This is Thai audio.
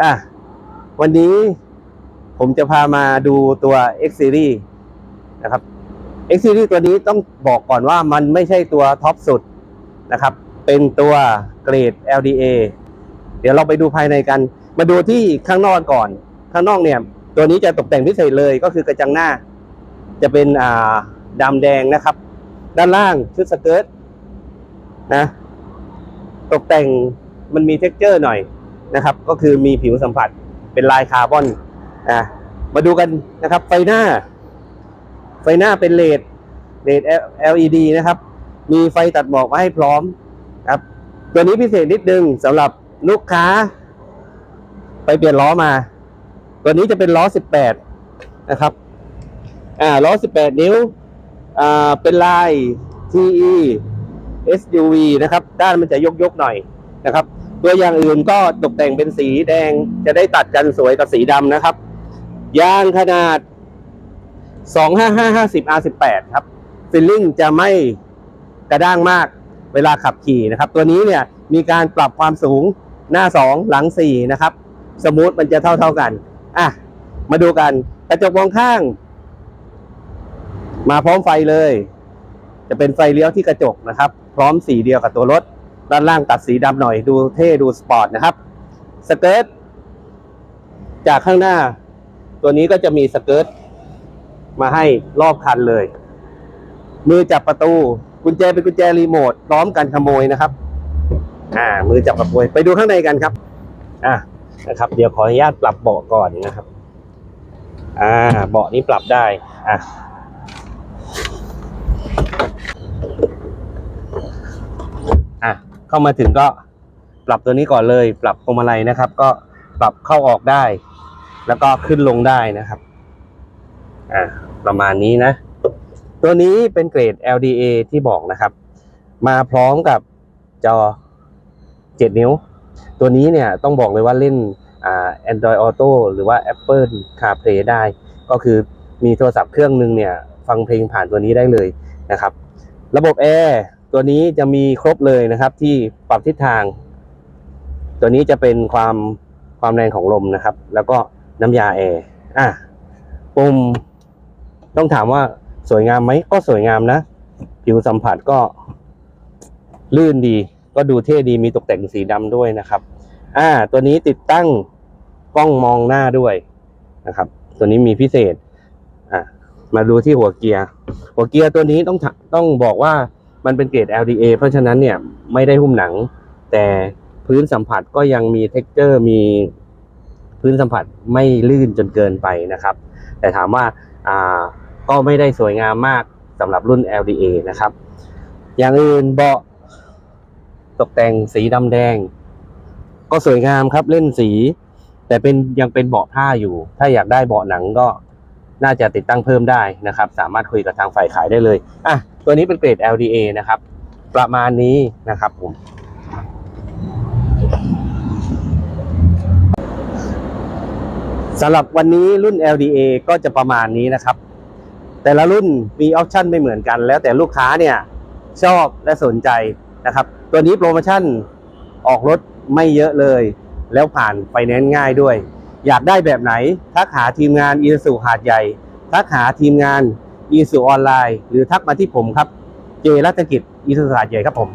อะวันนี้ผมจะพามาดูตัว X Series นะครับ X Series ตัวนี้ต้องบอกก่อนว่ามันไม่ใช่ตัวท็อปสุดนะครับ เป็นตัวเกรด LDA เดี๋ยวเราไปดูภายในกัน มาดูที่ข้างนอกก่อน ข้างนอกเนี่ย ตัวนี้จะตกแต่งพิเศษเลยก็คือกระจังหน้า จะเป็นอ่าดำแดงนะครับ ด้านล่างชุดสเกิร์ตนะ ตกแต่งมันมีเท็กเจอร์หน่อย นะครับ ก็คือมีผิวสัมผัสเป็นลายคาร์บอนอะมาดูกันนะครับไฟหน้า ไฟหน้าเป็นเลดเลด LED นะครับ มีไฟตัดหมอกมาให้พร้อมครับ ตัวนี้พิเศษนิดนึงสำหรับลูกค้า ไปเปลี่ยนล้อมา ตัวนี้จะเป็นล้อ 18 นะครับอ่าล้อ 18 นิ้วอ่าเป็นลาย TE SUV นะครับ ด้านมันจะยกยกๆหน่อยนะครับ ตัวอย่างอื่นก็ตกแต่งเป็นสีแดงจะได้ตัดกันสวยกับสีดำนะครับ ยางขนาด 25550 R18 ครับฟิลลิ่งจะไม่กระด้างมากเวลาขับขี่นะครับ ตัวนี้เนี่ยมีการปรับความสูงหน้า 2 หลัง 4 นะครับ สมูทมันจะเท่าเท่าๆกัน อะ มาดูกัน กระจกมองข้าง มาพร้อมไฟเลย จะเป็นไฟเลี้ยวที่กระจกนะครับ พร้อมสีเดียวกับตัวรถ ด้านล่างตัดสีดำหน่อยดูเท่ดูสปอร์ตนะครับสเกิร์ตจากข้างหน้า ตัวนี้ก็จะมีสเกิร์ตมาให้รอบคันเลย มือจับประตู กุญแจเป็นกุญแจรีโมทพร้อมกันขโมยนะครับ อ่า มือจับประตูไปดูข้างในกันครับ อ่านะครับ เดี๋ยวขออนุญาตปรับเบาะก่อนนะครับ อ่า เบาะนี้ปรับได้ อะ อะ เข้ามาถึงก็ปรับตัวนี้ก่อนเลย ปรับพวงมาลัยนะครับ ก็ปรับเข้าออกได้ แล้วก็ขึ้นลงได้นะครับอ่าประมาณนี้นะ ตัวนี้เป็นเกรด LDA ที่บอกนะครับ มาพร้อมกับจอ 7 นิ้ว ตัวนี้เนี่ยต้องบอกเลยว่าเล่นอ่า Android Auto หรือว่า Apple CarPlay ได้ ก็คือมีโทรศัพท์เครื่องหนึ่งเนี่ย ฟังเพลงผ่านตัวนี้ได้เลยนะครับ ระบบแอร์ ตัวนี้จะมีครบเลยนะครับ ที่ปรับทิศทาง ตัวนี้จะเป็นความความแรงของลมนะครับ แล้วก็น้ำยาแอร์อะปุ่มต้องถามว่าสวยงามไหมก็สวยงามนะ ผิวสัมผัสก็ ลื่นดี ก็ดูเท่ดีมีตกแต่งสีดำด้วยนะครับ อ่า ตัวนี้ติดตั้งกล้องมองหน้าด้วยนะครับ ตัวนี้มีพิเศษ อะมาดูที่หัวเกียร์ หัวเกียร์ตัวนี้ต้องต้องบอกว่า มันเป็นเกรด LDA เพราะฉะนั้นเนี่ยไม่ได้หุ้มหนัง แต่พื้นสัมผัสก็ยังมี t e x t อร์มีพื้นสัมผัสไม่ลื่นจนเกินไปนะครับ แต่ถามว่าอ่าก็ไม่ได้สวยงามมากสำหรับรุ่น LDA นะครับ อย่างอื่นเบาะตกแต่งสีดำแดง ก็สวยงามครับเล่นสี แต่เป็นยังเป็นเบาะผ้าอยู่ ถ้าอยากได้เบาะหนังก็ น่าจะติดตั้งเพิ่มได้นะครับ สามารถคุยกับทางฝ่ายขายได้เลยอะตัวนี้เป็นเกรด LDA นะครับ ประมาณนี้นะครับผมสำหรับวันนี้รุ่น LDA ก็จะประมาณนี้นะครับ แต่ละรุ่นมีออปชันไม่เหมือนกัน แล้วแต่ลูกค้าเนี่ยชอบและสนใจนะครับ ตัวนี้โปรโมชั่นออกรถไม่เยอะเลย แล้วผ่านไฟแนนซ์ง่ายด้วย อยากได้แบบไหน ทักหาทีมงานอีสุหาดใหญ่ ทักหาทีมงานอีสุออนไลน์ หรือทักมาที่ผมครับ เจรัตกิจอีสุหาดใหญ่ครับผม